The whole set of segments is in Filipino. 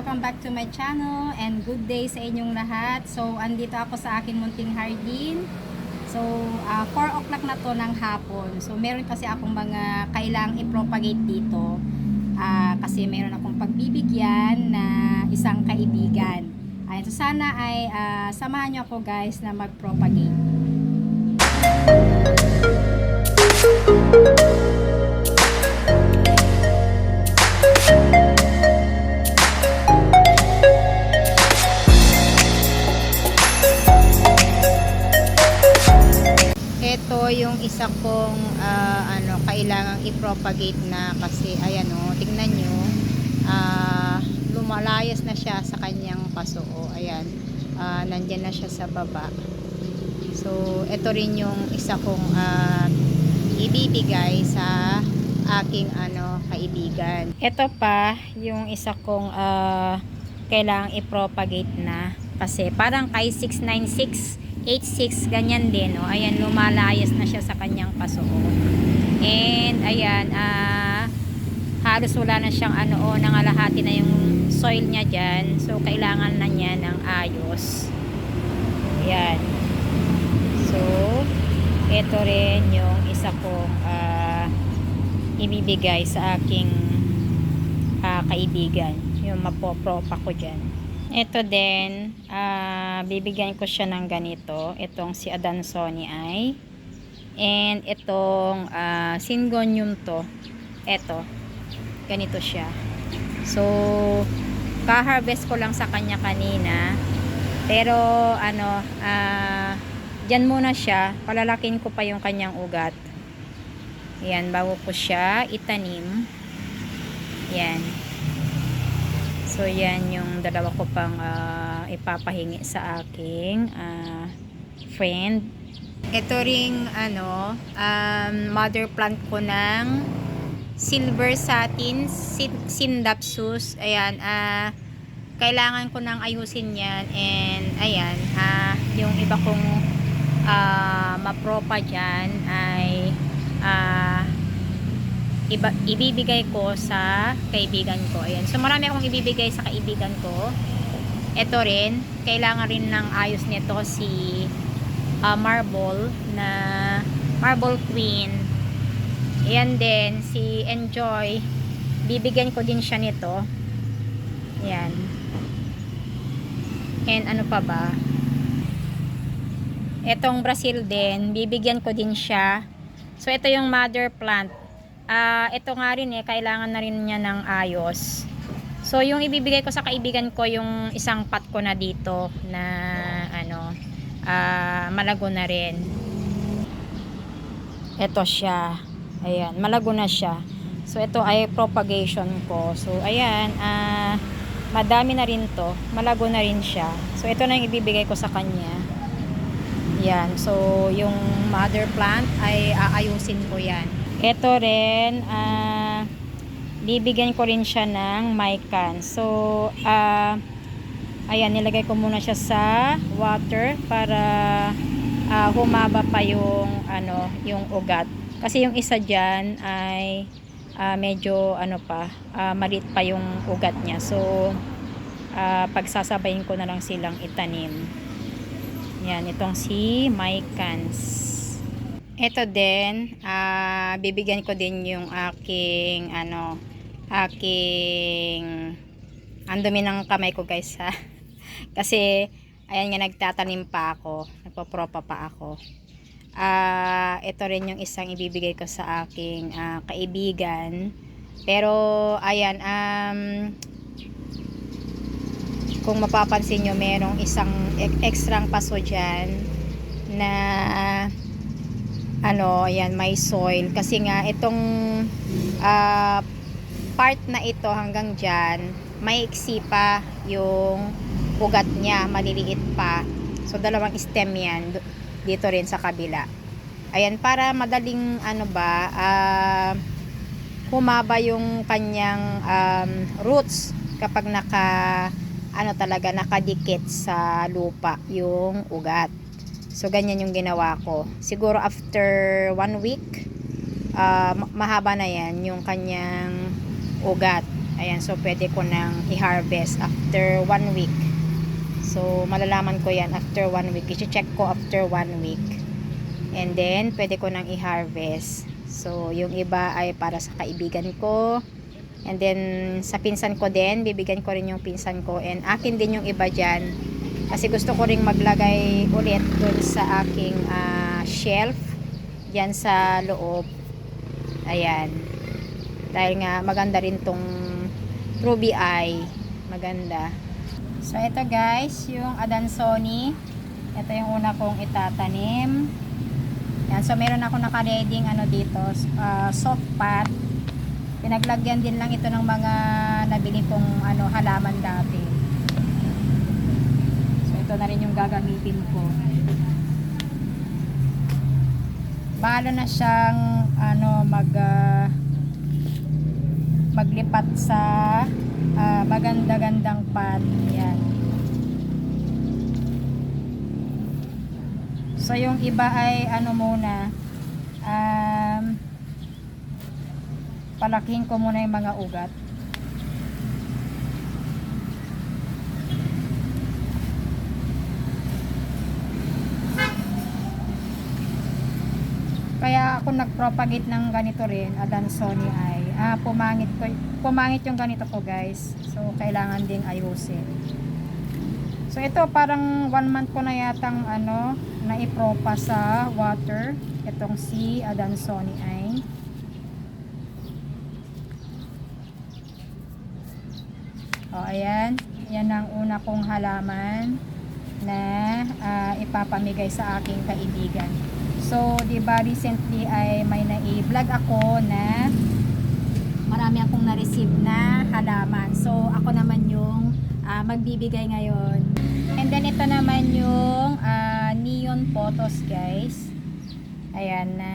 welcome back to my channel and good day sa inyong lahat. So, andito ako sa akin munting hardin. So, ah, 4 o'clock na to ng hapon. So, meron kasi akong mga kailangang i-propagate dito. Ah, kasi meron akong pagbibigyan na isang kaibigan. Ayun, so sana ay ah, samahan niyo ako guys na mag-propagate. Isa kong ah, ano kailangang i-propagate na kasi ayan oh, tingnan nyo ah, lumalayas na siya sa kanyang paso oh, ayan ah, nandyan na siya sa baba. So ito rin yung isa kong ah, ibibigay sa aking ano kaibigan. Ito pa yung isa kong ah, kailangang i-propagate na kasi parang kay 696 86 ganyan din oh. ayan lumalayas na siya sa kanyang paso oh. and ayan ah halos wala na siyang ano oh, nangalahati na yung soil niya dyan so kailangan na niya ng ayos ayan so ito rin yung isa kong ah, ibibigay sa aking ah, kaibigan yung mapopropa ko dyan ito din, ah, bibigyan ko siya ng ganito. Itong si Adansoni ay. And itong ah, Syngonium to. Ito. Ganito siya. So, ka-harvest ko lang sa kanya kanina. Pero, ano, ah, dyan muna siya. Palalakin ko pa yung kanyang ugat. Yan, bago ko siya itanim. Yan. So, yan yung dalawa ko pang ah, ipapahingi sa aking ah, friend. Ito ring ano, um, mother plant ko ng silver satin sin- sindapsus. Ayan, ah, kailangan ko nang ayusin yan. And, ayan, ah, yung iba kong ah, mapropa dyan ay ah, iba, ibibigay ko sa kaibigan ko. Ayan. So, marami akong ibibigay sa kaibigan ko. Ito rin, kailangan rin ng ayos nito si ah, Marble na Marble Queen. Ayan din, si Enjoy. Bibigyan ko din siya nito. Ayan. And ano pa ba? Etong Brazil din, bibigyan ko din siya. So, ito yung mother plant ah ito nga rin eh, kailangan na rin niya ng ayos. So, yung ibibigay ko sa kaibigan ko, yung isang pot ko na dito na ano, ah malago na rin. Ito siya. Ayan, malago na siya. So, ito ay propagation ko. So, ayan, ah madami na rin to. Malago na rin siya. So, ito na yung ibibigay ko sa kanya. Yan. So, yung mother plant ay aayusin ko yan. Ito rin, ah, bibigyan ko rin siya ng mican. So, ah, ayan, nilagay ko muna siya sa water para ah, humaba pa yung, ano, yung ugat. Kasi yung isa dyan ay ah, medyo, ano pa, ah, maliit pa yung ugat niya. So, ah, pagsasabayin ko na lang silang itanim. Yan, itong si Mycans. Ito din, ah, bibigyan ko din yung aking, ano, aking, ang dumi ng kamay ko guys ha. Kasi, ayan nga, nagtatanim pa ako. Nagpapropa pa ako. Ah, ito rin yung isang ibibigay ko sa aking ah, kaibigan. Pero, ayan, um, kung mapapansin nyo, merong isang ek- ekstrang paso dyan na ano, ayan, may soil. Kasi nga, itong ah, part na ito hanggang dyan, may iksi pa yung ugat niya, maliliit pa. So, dalawang stem yan, dito rin sa kabila. Ayan, para madaling, ano ba, ah, humaba yung kanyang um, roots kapag naka, ano talaga, nakadikit sa lupa yung ugat. So, ganyan yung ginawa ko. Siguro after one week, ma- mahaba na yan yung kanyang ugat. Ayan, so pwede ko nang i-harvest after one week. So, malalaman ko yan after one week. I-check ko after one week. And then, pwede ko nang i-harvest. So, yung iba ay para sa kaibigan ko. And then, sa pinsan ko din, bibigyan ko rin yung pinsan ko. And akin din yung iba dyan. Kasi gusto ko ring maglagay ulit dun sa aking ah, shelf. Diyan sa loob. Ayan. Dahil nga maganda rin tong ruby eye. Maganda. So, ito guys, yung Adansoni. Ito yung una kong itatanim. Yan, so meron ako naka-reading ano dito, ah, soft pot. Pinaglagyan din lang ito ng mga nabili kong ano halaman dati. Ito na rin yung gagamitin ko. Bahala na siyang ano mag ah, maglipat sa ah, maganda-gandang pot. Yan. So yung iba ay ano muna um, palakihin ko muna yung mga ugat. Kaya ako nagpropagate ng ganito rin, Adansoni ay ah, pumangit ko pumangit yung ganito ko guys. So kailangan ding ayusin. So ito parang one month ko na yatang ano naipropa sa water itong si Adansoni ay O ayan, yan ang una kong halaman na ah, ipapamigay sa aking kaibigan. So, 'di ba recently ay may na-vlog ako na marami akong na-receive na halaman. So, ako naman yung ah, magbibigay ngayon. And then ito naman yung ah, neon photos, guys. Ayan na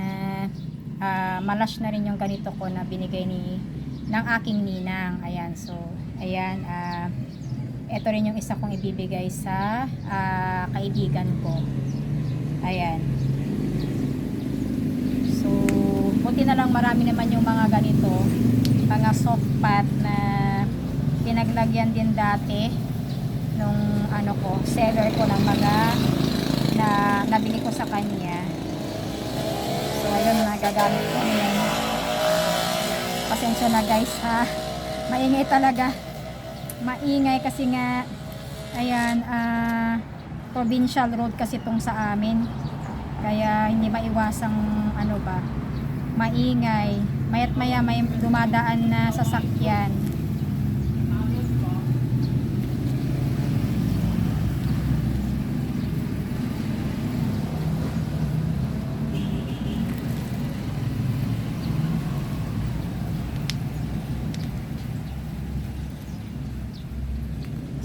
ah, malash na rin yung ganito ko na binigay ni ng aking ninang. Ayan, so ayan ah ito rin yung isa kong ibibigay sa ah, kaibigan ko. Ayan. Buti na lang marami naman yung mga ganito, mga soft pot na pinaglagyan din dati nung ano ko, seller ko ng mga na nabili ko sa kanya. So, ayun, nagagamit ko ngayon. Pasensya na guys ha. Maingay talaga. Maingay kasi nga ayan, ah provincial road kasi tong sa amin. Kaya hindi maiwasang ano ba, maingay. Mayat maya may dumadaan na sasakyan.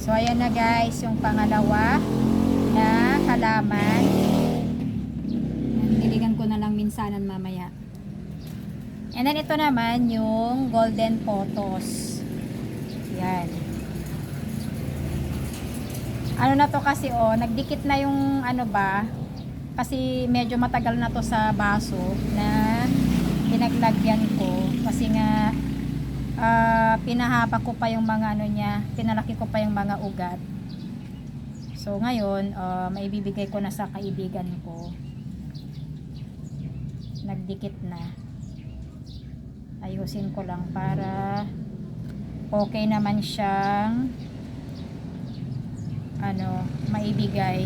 So ayan na guys, yung pangalawa na halaman. Diligan ko na lang minsanan mamaya. And then ito naman yung golden photos. Yan. Ano na to kasi oh, nagdikit na yung ano ba, kasi medyo matagal na to sa baso na pinaglagyan ko kasi nga ah, pinahaba ko pa yung mga ano niya, pinalaki ko pa yung mga ugat. So ngayon, uh, maibibigay ko na sa kaibigan ko. Nagdikit na. Ayusin ko lang para okay naman siyang ano, maibigay.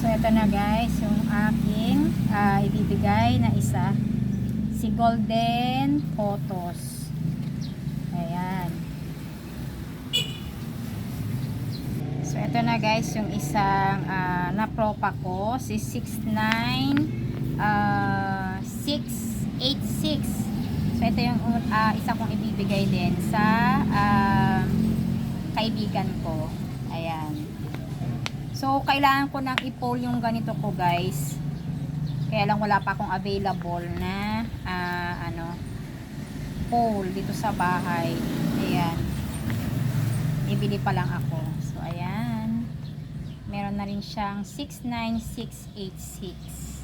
So ito na guys, yung aking ah, ibibigay na isa. Si Golden Photos. Ayan. So ito na guys, yung isang ah, napropa ko. Si 69 ah, 686. So ito yung ah, isa kong ibibigay din sa ah, kaibigan ko. Ayan. So, kailangan ko nang i-poll yung ganito ko, guys. Kaya lang wala pa akong available na pole dito sa bahay. Ayan. Ibili pa lang ako. So, ayan. Meron na rin siyang 69686.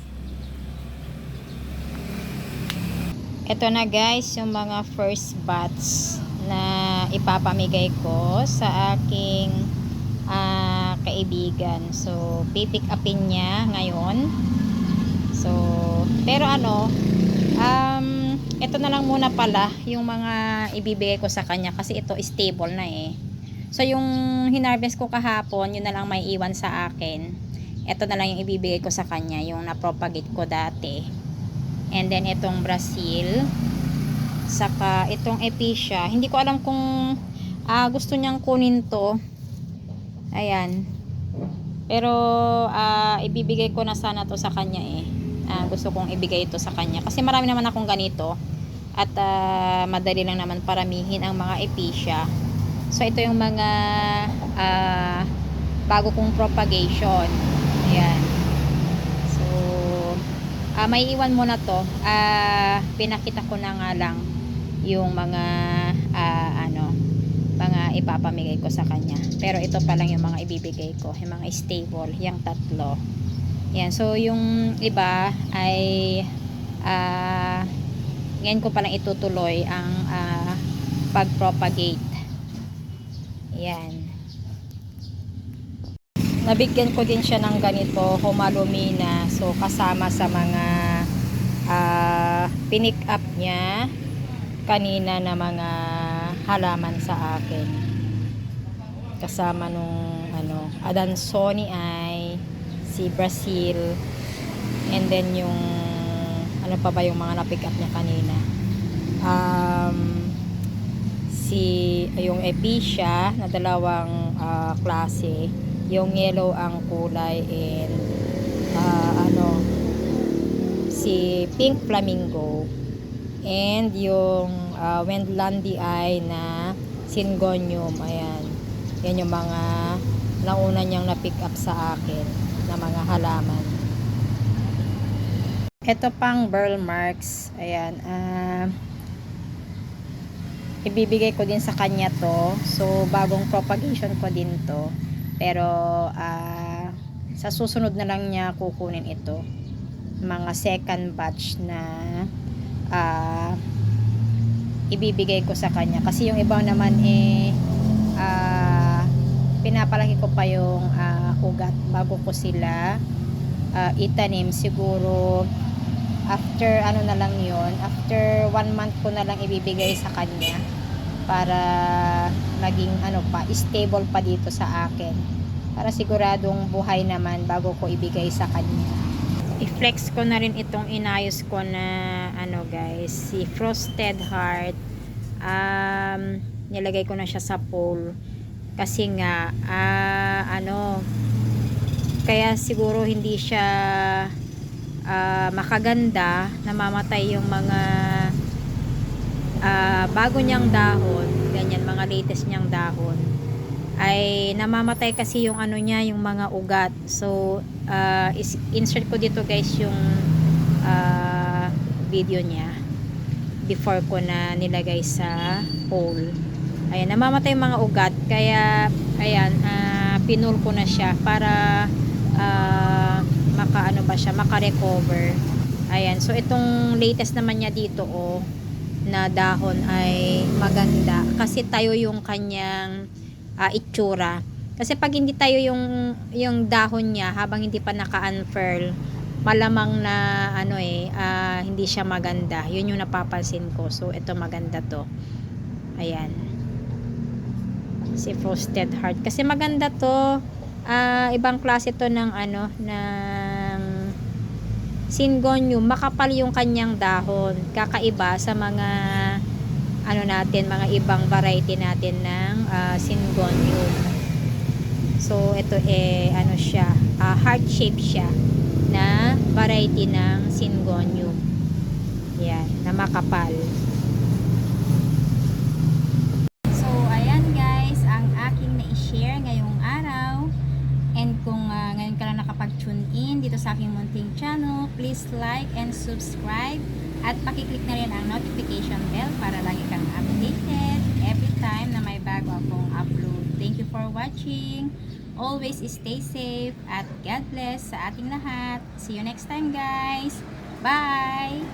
Ito na guys, yung mga first batch na ipapamigay ko sa aking ah, kaibigan. So, pipick upin niya ngayon. So, pero ano, um, ito na lang muna pala yung mga ibibigay ko sa kanya kasi ito stable na eh. So, yung hinarvest ko kahapon, yun na lang may iwan sa akin. Ito na lang yung ibibigay ko sa kanya, yung na-propagate ko dati. And then, itong Brazil. Saka, itong Epicia. Hindi ko alam kung ah, gusto niyang kunin to. Ayan. Pero, ah, ibibigay ko na sana to sa kanya eh. Ah, gusto kong ibigay ito sa kanya. Kasi marami naman akong ganito. At ah, madali lang naman paramihin ang mga Epicia. So, ito yung mga ah, bago kong propagation. Ayan. So, ah, may iwan mo na to. Ah, pinakita ko na nga lang yung mga ah, ano, mga ipapamigay ko sa kanya. Pero ito pa lang yung mga ibibigay ko, yung mga stable, yung tatlo. Yan, so yung iba ay ah ngayon ko palang itutuloy ang ah, pag-propagate. Yan. Nabigyan ko din siya ng ganito, humalumina. So kasama sa mga ah, pinick up niya kanina na mga halaman sa akin. Kasama nung ano, Adansoni ay si Brazil. And then yung ano pa ba yung mga na-pick up niya kanina. Um, si yung Epicia na dalawang ah, klase. Yung yellow ang kulay and ah, ano si pink flamingo. And yung uh, Wendlandi ay na Syngonium ayan. Yan yung mga nauna niyang na-pick up sa akin na mga halaman. Ito pang burl marks. Ayan ah ibibigay ko din sa kanya to. So bagong propagation ko din to. Pero ah, sa susunod na lang niya kukunin ito. Mga second batch na ah, ibibigay ko sa kanya. Kasi yung iba naman eh ah, pinapalaki ko pa yung ah, ugat bago ko sila ah, itanim. Siguro after ano na lang yon after one month ko na lang ibibigay sa kanya para maging ano pa stable pa dito sa akin. Para siguradong buhay naman bago ko ibigay sa kanya. I-flex ko na rin itong inayos ko na ano guys si frosted heart. Um, nilagay ko na siya sa pole kasi nga ah, ano kaya siguro hindi siya ah, makaganda namamatay yung mga ah, bago niyang dahon ganyan mga latest niyang dahon ay namamatay kasi yung ano niya yung mga ugat. So ah, is, insert ko dito guys yung ah, video niya before ko na nilagay sa pole ayan namamatay yung mga ugat kaya ayan ah, pinul ko na siya para ah, maka ano ba siya maka recover ayan so itong latest naman niya dito oh na dahon ay maganda. Kasi tayo yung kanyang ah, itsura. Kasi pag hindi tayo yung yung dahon niya habang hindi pa naka-unfurl malamang na ano eh ah, hindi siya maganda. Yun yung napapansin ko. So ito maganda to. Ayan si frosted heart. Kasi maganda to ah, ibang klase to ng ano ng syngonium makapal yung kanyang dahon. Kakaiba sa mga ano natin mga ibang variety natin ng ah, syngonium so ito eh ano siya ah, heart shape siya na variety ng syngonium yan na makapal So, ayan guys, ang aking na-share ngayong araw. And kung ah, ngayon ka lang in dito sa aking munting channel. Please like and subscribe at pakiclick na rin ang notification bell para lagi kang updated every time na may bago akong upload. Thank you for watching. Always stay safe at God bless sa ating lahat. See you next time guys. Bye!